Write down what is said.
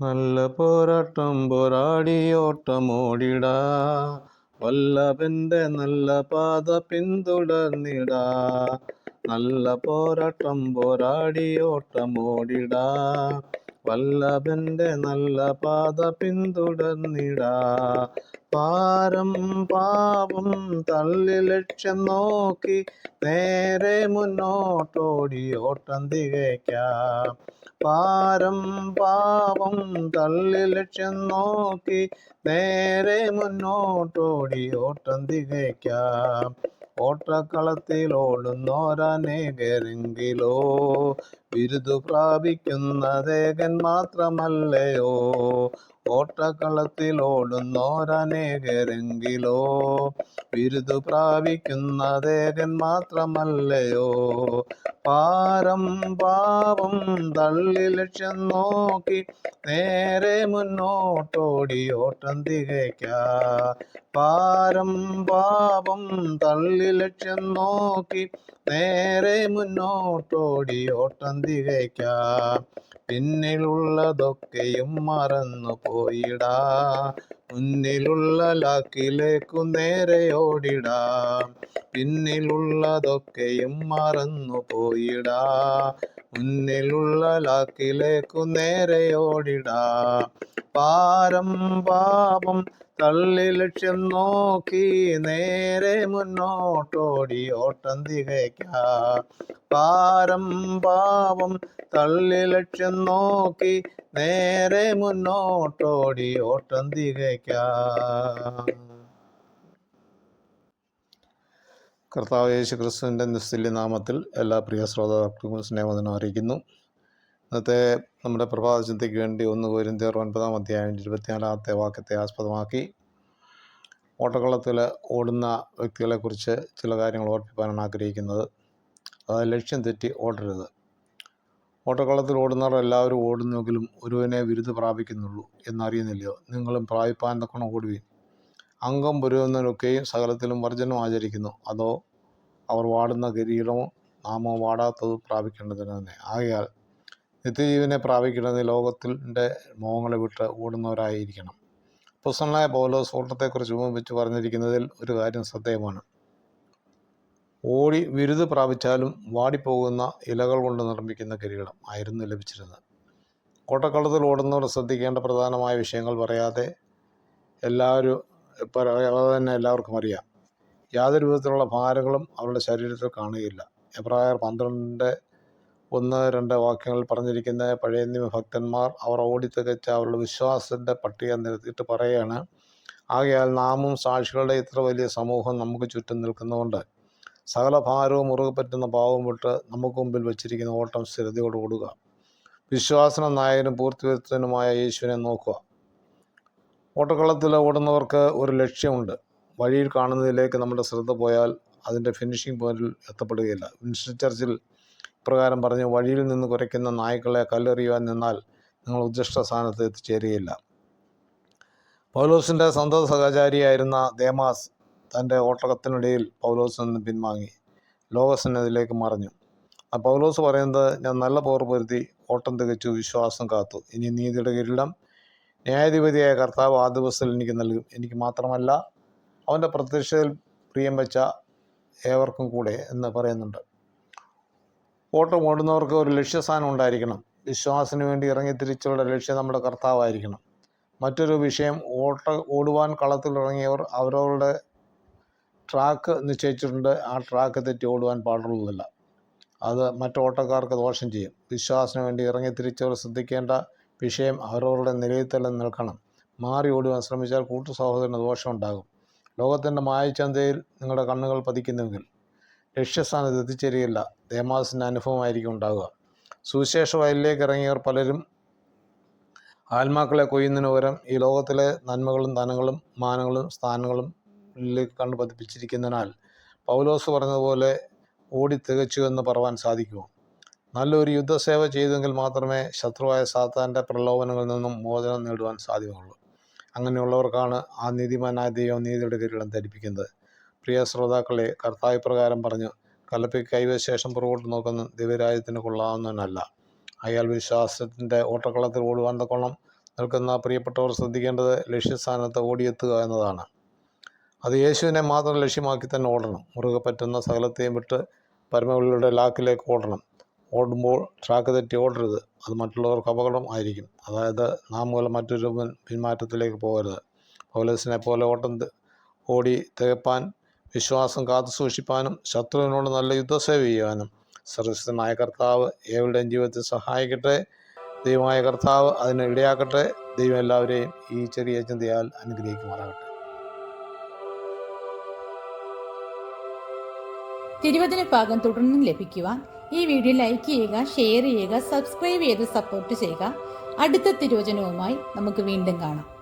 നല്ല പോരാട്ടം പോരാടി ഓട്ടമോടിടാ. വല്ലഭന്റെ നല്ല പാത പിന്തുടർന്നിടാ. നല്ല പോരാട്ടം പോരാടി ഓട്ടമോടിടാ. വല്ലഭന്റെ നല്ല പാത പിന്തുടർന്നിടാ. പാരം പാപം തള്ളി ലക്ഷ്യം നോക്കി നേരെ മുന്നോട്ടോടി ഓട്ടം തികയ്ക്കാം. പാരം പാപം തള്ളി ലക്ഷ്യം നോക്കി നേരെ മുന്നോട്ടോടി ഓട്ടം തികയ്ക്കാം. ഓട്ടക്കളത്തിൽ ഓടുന്നോരനേകരെങ്കിലോ ബിരുദു പ്രാപിക്കുന്നതേകൻ മാത്രമല്ലയോ? ഓട്ടക്കളത്തിൽ ഓടുന്നോരനേകരെങ്കിലോ ബിരുദു പ്രാപിക്കുന്നതേകൻ മാത്രമല്ലയോ? പാരം പാപം തള്ളി ലക്ഷ്യം നോക്കി നേരെ മുന്നോട്ടോടി ഓട്ടം തികയ്ക്ക. പാരം പാപം തള്ളി ലക്ഷ്യം നോക്കി നേരെ മുന്നോട്ടോടി ഓട്ടം തികയ്ക്ക പിന്നിലുള്ളതൊക്കെയും മറന്നു പോയിടാ. മുന്നിലുള്ള ലാക്കിലേക്കു നേരെ ഓടിടാ. പിന്നിലുള്ളതൊക്കെയും മറന്നു പോയിടാ. മുന്നിലുള്ള ലാക്കിലേക്കു നേരെ ഓടിടാ. പാരം പാപം തള്ളി ലക്ഷ്യം നോക്കി നേരെ മുന്നോട്ടോടി ഓട്ടം തികയ്ക്ക. പാരം പാവം തള്ളി ലക്ഷ്യം നോക്കി നേരെ മുന്നോട്ടോടി ഓട്ടം തികയ്ക്ക. കർത്താവ് യേശു ക്രിസ്തുവിന്റെ നിസ്തുല്യ നാമത്തിൽ എല്ലാ പ്രിയ ശ്രോതാക്കൾക്കും സ്നേഹവന്ദനം അറിയിക്കുന്നു. ഇന്നത്തെ നമ്മുടെ പ്രഭാത ചിന്തയ്ക്ക് വേണ്ടി ഒന്ന് കോരിന്തിയർ ഒൻപതാം അധ്യായം ഇരുപത്തിനാലാമത്തെ വാക്യത്തെ ആസ്പദമാക്കി. ഓട്ടക്കളത്തിൽ ഓടുന്ന വ്യക്തികളെക്കുറിച്ച് ചില കാര്യങ്ങൾ ഓർപ്പിക്കാനാണ് ആഗ്രഹിക്കുന്നത്. അതായത് ലക്ഷ്യം തെറ്റി ഓടരുത്. ഓട്ടക്കളത്തിൽ ഓടുന്നവർ എല്ലാവരും ഓടുന്നെങ്കിലും ഒരുവനെ വിരുദ്ധ പ്രാപിക്കുന്നുള്ളൂ എന്നറിയുന്നില്ലയോ? നിങ്ങളും പ്രാപിപ്പാൻ തക്കണം ഓടുവീൻ. അംഗം പുരുവന്നതിനൊക്കെയും സകലത്തിലും വർജനം ആചരിക്കുന്നു. അതോ അവർ വാടുന്ന കിരീടമോ നാമോ വാടാത്തത് പ്രാപിക്കേണ്ടതിന് തന്നെ. ആകയാൽ നിത്യജീവനെ പ്രാപിക്കുന്നത് ലോകത്തിന്റെ മോഹങ്ങളെ വിട്ട് ഓടുന്നവരായിരിക്കണം. പുസ്തകനായ പൗലോസ് ഓട്ടത്തെക്കുറിച്ച് ഉപമിച്ച് പറഞ്ഞിരിക്കുന്നതിൽ ഒരു കാര്യം ശ്രദ്ധേയമാണ്. ഓടി വിരുത് പ്രാപിച്ചാലും വാടിപ്പോകുന്ന ഇലകൾ കൊണ്ട് നിർമ്മിക്കുന്ന കിരീടം ആയിരുന്നു ലഭിച്ചിരുന്നത്. കോട്ടക്കളത്തിൽ ഓടുന്നവർ ശ്രദ്ധിക്കേണ്ട പ്രധാനമായ വിഷയങ്ങൾ പറയാതെ എല്ലാവരും പറയാതെ തന്നെ എല്ലാവർക്കും അറിയാം. യാതൊരു വിധത്തിലുള്ള ഭാരങ്ങളും അവരുടെ ശരീരത്തിൽ കാണുകയില്ല. എബ്രായർ പന്ത്രണ്ട് ഒന്ന് രണ്ട് വാക്യങ്ങൾ പറഞ്ഞിരിക്കുന്ന പഴയ നിയമ ഭക്തന്മാർ അവർ ഓടിത്തികച്ച അവരുടെ വിശ്വാസത്തിന്റെ പട്ടിക നിരത്തിയിട്ട് പറയുകയാണ്. ആകയാൽ നാമും സാക്ഷികളുടെ ഇത്ര വലിയ സമൂഹം നമുക്ക് ചുറ്റും നിൽക്കുന്നതുകൊണ്ട് സകല ഭാരവും മുറുകെ പറ്റുന്ന പാവം വിട്ട് നമുക്ക് മുമ്പിൽ വച്ചിരിക്കുന്ന ഓട്ടം സ്ഥിരതയോട് ഓടുക വിശ്വാസന നായകനും പൂർത്തിവരുത്തനുമായ യേശുവിനെ നോക്കുക. ഓട്ടക്കളത്തിൽ ഓടുന്നവർക്ക് ഒരു ലക്ഷ്യമുണ്ട്. വഴിയിൽ കാണുന്നതിലേക്ക് നമ്മുടെ ശ്രദ്ധ പോയാൽ അതിന്റെ ഫിനിഷിംഗ് പോയിന്റിൽ എത്തപ്പെടുകയില്ല. വിൻസ്റ്റൺ ചർച്ചിൽ ഇപ്രകാരം പറഞ്ഞു വഴിയിൽ നിന്ന് കുരയ്ക്കുന്ന നായ്ക്കളെ കല്ലെറിയുവാൻ നിന്നാൽ നിങ്ങൾ ഉദ്ദിഷ്ട സ്ഥാനത്ത് എത്തിച്ചേരുകയില്ല. പൗലോസിന്റെ സ്വന്തം സഹചാരിയായിരുന്ന ദേമാസ് തന്റെ ഓട്ടകത്തിനിടയിൽ പൗലോസിൽ നിന്ന് പിൻവാങ്ങി ലോകസന്നതിലേക്ക് മറിഞ്ഞു. ആ പൗലോസ് പറയുന്നത് ഞാൻ നല്ല പോർ പൊരുത്തി ഓട്ടം തികച്ചു വിശ്വാസം കാത്തു. ഇനി നീതിയുടെ കിരീടം ന്യായാധിപതിയായ കർത്താവ് ആ ദിവസത്തിൽ എനിക്ക് നൽകും. എനിക്ക് മാത്രമല്ല അവന്റെ പ്രത്യക്ഷതയിൽ പ്രിയം വെച്ച ഏവർക്കും കൂടെ എന്ന് പറയുന്നുണ്ട്. ഓട്ടം ഓടുന്നവർക്ക് ഒരു ലക്ഷ്യസ്ഥാനം ഉണ്ടായിരിക്കണം. വിശ്വാസത്തിന് വേണ്ടി ഇറങ്ങി തിരിച്ചുള്ള ലക്ഷ്യം നമ്മുടെ കർത്താവായിരിക്കണം. മറ്റൊരു വിഷയം ഓട്ട ഓടുവാൻ കളത്തിലിറങ്ങിയവർ അവരവരുടെ ട്രാക്ക് നിശ്ചയിച്ചിട്ടുണ്ട്. ആ ട്രാക്ക് തെറ്റി ഓടുവാൻ പാടുള്ളതല്ല. അത് മറ്റു ഓട്ടക്കാർക്ക് ദോഷം ചെയ്യും. വിശ്വാസത്തിന് വേണ്ടി ഇറങ്ങി തിരിച്ചവർ ശ്രദ്ധിക്കേണ്ട വിഷയം അവരവരുടെ നിലയിൽ തന്നെ നിൽക്കണം. മാറി ഓടുവാൻ ശ്രമിച്ചാൽ കൂട്ടു സഹോദരന് ദോഷമുണ്ടാകും. ലോകത്തിന്റെ മായച്ചന്തയിൽ നിങ്ങളുടെ കണ്ണുകൾ പതിക്കുന്നുവെങ്കിൽ ലക്ഷ്യസ്ഥാനത്ത് എത്തിച്ചേരുകയില്ല. ദേമാസിന്റെ അനുഭവമായിരിക്കും ഉണ്ടാകുക സുവിശേഷ വയലിലേക്ക് ഇറങ്ങിയവർ പലരും ആത്മാക്കളെ കൊയ്യുന്നതിന് പകരം ഈ ലോകത്തിലെ നന്മകളും ധനങ്ങളും മാനങ്ങളും സ്ഥാനങ്ങളും കണ്ണു പതിപ്പിച്ചിരിക്കുന്നതിനാൽ പൗലോസ് പറഞ്ഞതുപോലെ ഓടി തികച്ചു എന്ന് പറവാൻ സാധിക്കുമോ നല്ലൊരു യുദ്ധസേവ ചെയ്തെങ്കിൽ മാത്രമേ ശത്രുവായ സാത്താന്റെ പ്രലോഭനങ്ങളിൽ നിന്നും മോചനം നേടുവാൻ സാധ്യമുള്ളൂ അങ്ങനെയുള്ളവർക്കാണ് ആ നീതിമാനായ ദൈവം നീതിയുടെ കിരീടം ധരിപ്പിക്കുന്നത് പ്രിയ ശ്രോതാക്കളെ കർത്താവ് പ്രകാരം പറഞ്ഞു കലപ്പി കൈവശേഷം ശേഷം പുറകോട്ട് നോക്കുന്ന ദിവ്യരാജ്യത്തിന് കൊള്ളാവുന്നവനല്ല. അയാൾ വിശ്വാസത്തിന്റെ ഓട്ടക്കളത്തിൽ ഓടുവാൻ തക്കോണം നിൽക്കുന്ന പ്രിയപ്പെട്ടവർ ശ്രദ്ധിക്കേണ്ടത് ലക്ഷ്യസ്ഥാനത്ത് ഓടിയെത്തുക എന്നതാണ്. അത് യേശുവിനെ മാത്രം ലക്ഷ്യമാക്കി തന്നെ ഓടണം. മുറുകെ പറ്റുന്ന സകലത്തെയും വിട്ട് പരമവിളിയുടെ ലാക്കിലേക്ക് ഓടണം. ഓടുമ്പോൾ ട്രാക്ക് തെറ്റി ഓടരുത്. അത് മറ്റുള്ളവർക്ക് അപകടം ആയിരിക്കും. അതായത് നാം മൂലം മറ്റൊരു പിന്മാറ്റത്തിലേക്ക് പോകരുത്. പൗലസിനെ പോലെ ഓട്ടം ഓടി തികപ്പാൻ വിശ്വാസം കാത്തു സൂക്ഷിപ്പാനും ശത്രുവിനോട് നല്ല യുദ്ധസേവ ചെയ്യുവാനും. സർവശക്തനായ കർത്താവ് ഏവരുടെയും ജീവിതത്തെ സഹായിക്കട്ടെ. ദൈവമായ കർത്താവ് അതിനെ ഇടയാക്കട്ടെ. ദൈവം എല്ലാവരെയും ഈ ചെറിയ ചിന്തയാൽ അനുഗ്രഹിക്കുമാറാകട്ടെ. തിരുവചന ഭാഗം തുടർന്നും ലഭിക്കുവാൻ ഈ വീഡിയോ ലൈക്ക് ചെയ്യുക ഷെയർ ചെയ്യുക സബ്സ്ക്രൈബ് ചെയ്ത് സപ്പോർട്ട് ചെയ്യുക. അടുത്ത തിരുവചനവുമായി നമുക്ക് വീണ്ടും കാണാം.